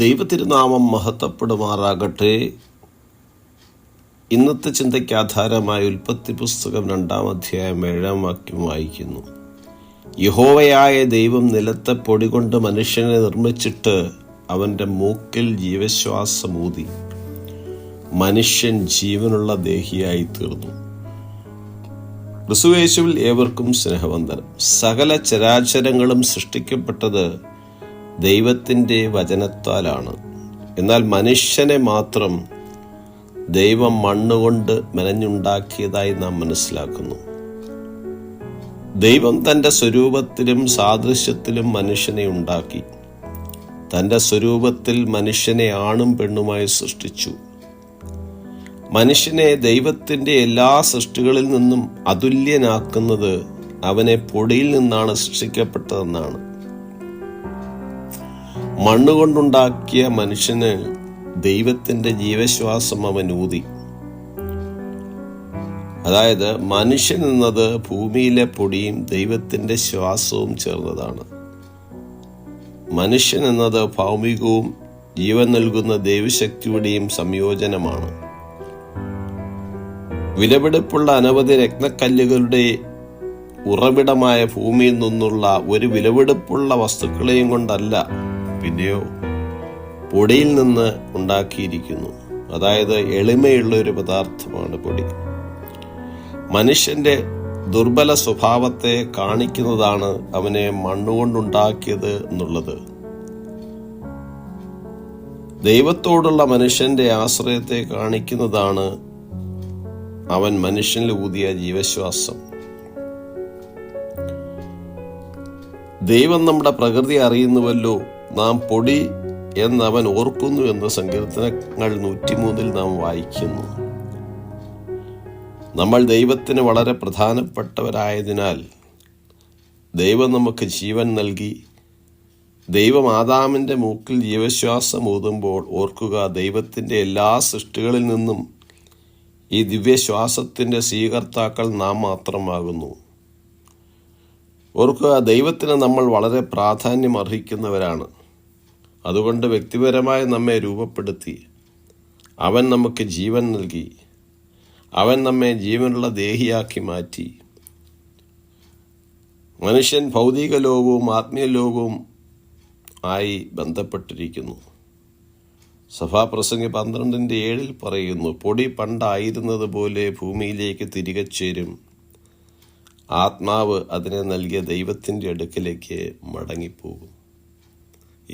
ദൈവത്തിരുനാമം മഹത്വപ്പെടുമാറാകട്ടെ. ഇന്നത്തെ ചിന്തയ്ക്ക് ആധാരമായ ഉൽപ്പത്തി പുസ്തകം രണ്ടാം അധ്യായം ഏഴാം വാക്യം വായിക്കുന്നു. യഹോവയായ ദൈവം നിലത്തെ പൊടി കൊണ്ട് മനുഷ്യനെ നിർമ്മിച്ചിട്ട് അവന്റെ മൂക്കിൽ ജീവശ്വാസമൂതി. മനുഷ്യൻ ജീവനുള്ള ദേഹിയായി തീർന്നു ക്രിസ്തുവേശുവിൽ ഏവർക്കും സ്നേഹവന്ദനം. സകല ചരാചരങ്ങളും സൃഷ്ടിക്കപ്പെട്ടത് ദൈവത്തിന്റെ വചനത്താലാണ്. എന്നാൽ മനുഷ്യനെ മാത്രം ദൈവം മണ്ണുകൊണ്ട് മെനഞ്ഞുണ്ടാക്കിയതായി നാം മനസ്സിലാക്കുന്നു. ദൈവം തന്റെ സ്വരൂപത്തിലും സാദൃശ്യത്തിലും മനുഷ്യനെ ഉണ്ടാക്കി. തന്റെ സ്വരൂപത്തിൽ മനുഷ്യനെ ആണും പെണ്ണുമായി സൃഷ്ടിച്ചു. മനുഷ്യനെ ദൈവത്തിന്റെ എല്ലാ സൃഷ്ടികളിൽ നിന്നും അതുല്യനാക്കുന്നത് അവനെ പൊടിയിൽ നിന്നാണ് സൃഷ്ടിക്കപ്പെട്ടതെന്നാണ്. മണ്ണുകൊണ്ടുണ്ടാക്കിയ മനുഷ്യന് ദൈവത്തിന്റെ ജീവശ്വാസം അവൻ ഊതി. അതായത് മനുഷ്യൻ എന്നത് ഭൂമിയിലെ പൊടിയും ദൈവത്തിന്റെ ശ്വാസവും ചേർന്നതാണ്. മനുഷ്യൻ എന്നത് ഭൗമികവും ജീവൻ നൽകുന്ന ദൈവശക്തിയുടെയും സംയോജനമാണ്. വിലപിടിപ്പുള്ള അനവധി രത്നക്കല്ലുകളുടെ ഉറവിടമായ ഭൂമിയിൽ നിന്നുള്ള ഒരു വിലപിടിപ്പുള്ള വസ്തുക്കളെയും കൊണ്ടല്ല പിന്നെയോ പൊടിയിൽ നിന്ന് ഉണ്ടാക്കിയിരിക്കുന്നു. അതായത് എളിമയുള്ള ഒരു പദാർത്ഥമാണ് പൊടി. മനുഷ്യന്റെ ദുർബല സ്വഭാവത്തെ കാണിക്കുന്നതാണ് അവനെ മണ്ണുകൊണ്ടുണ്ടാക്കിയത് എന്നുള്ളത്. ദൈവത്തോടുള്ള മനുഷ്യന്റെ ആശ്രയത്തെ കാണിക്കുന്നതാണ് അവൻ മനുഷ്യനിൽ ഊതിയ ജീവശ്വാസം. ദൈവം നമ്മുടെ പ്രകൃതി അറിയുന്നുവല്ലോ. നാം പൊടി എന്നവൻ ഓർക്കുന്നു എന്ന സങ്കീർത്തനങ്ങൾ നൂറ്റിമൂന്നിൽ നാം വായിക്കുന്നു. നമ്മൾ ദൈവത്തിന് വളരെ പ്രധാനപ്പെട്ടവരായതിനാൽ ദൈവം നമുക്ക് ജീവൻ നൽകി ദൈവം ആദാമിന്റെ മൂക്കിൽ ജീവശ്വാസം ഊതുമ്പോൾ ഓർക്കുക ദൈവത്തിന്റെ എല്ലാ സൃഷ്ടികളിൽ നിന്നും ഈ ദിവ്യശ്വാസത്തിന്റെ സ്വീകർത്താക്കൾ നാം മാത്രമാകുന്നു. ഓർക്കുക ദൈവത്തിന് നമ്മൾ വളരെ പ്രാധാന്യം അർഹിക്കുന്നവരാണ് അതുകൊണ്ട് വ്യക്തിപരമായി നമ്മെ രൂപപ്പെടുത്തി. അവൻ നമുക്ക് ജീവൻ നൽകി. അവൻ നമ്മെ ജീവനുള്ള ദേഹിയാക്കി മാറ്റി. മനുഷ്യൻ ഭൗതിക ലോകവും ആത്മീയ ലോകവും ആയി ബന്ധപ്പെട്ടിരിക്കുന്നു. സഭാപ്രസംഗി പന്ത്രണ്ടിന്റെ ഏഴിൽ പറയുന്നു പൊടി പണ്ടായിരുന്നത് പോലെ ഭൂമിയിലേക്ക് തിരികെ ചേരും. ആത്മാവ് അതിനെ നൽകിയ ദൈവത്തിന്റെ അടുക്കിലേക്ക് മടങ്ങിപ്പോകും.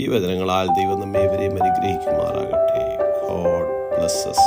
ഈ വചനങ്ങളാൽ ദൈവം നമ്മെ ഇവരെയും അനുഗ്രഹിക്കുമാറാകട്ടെ. God blesses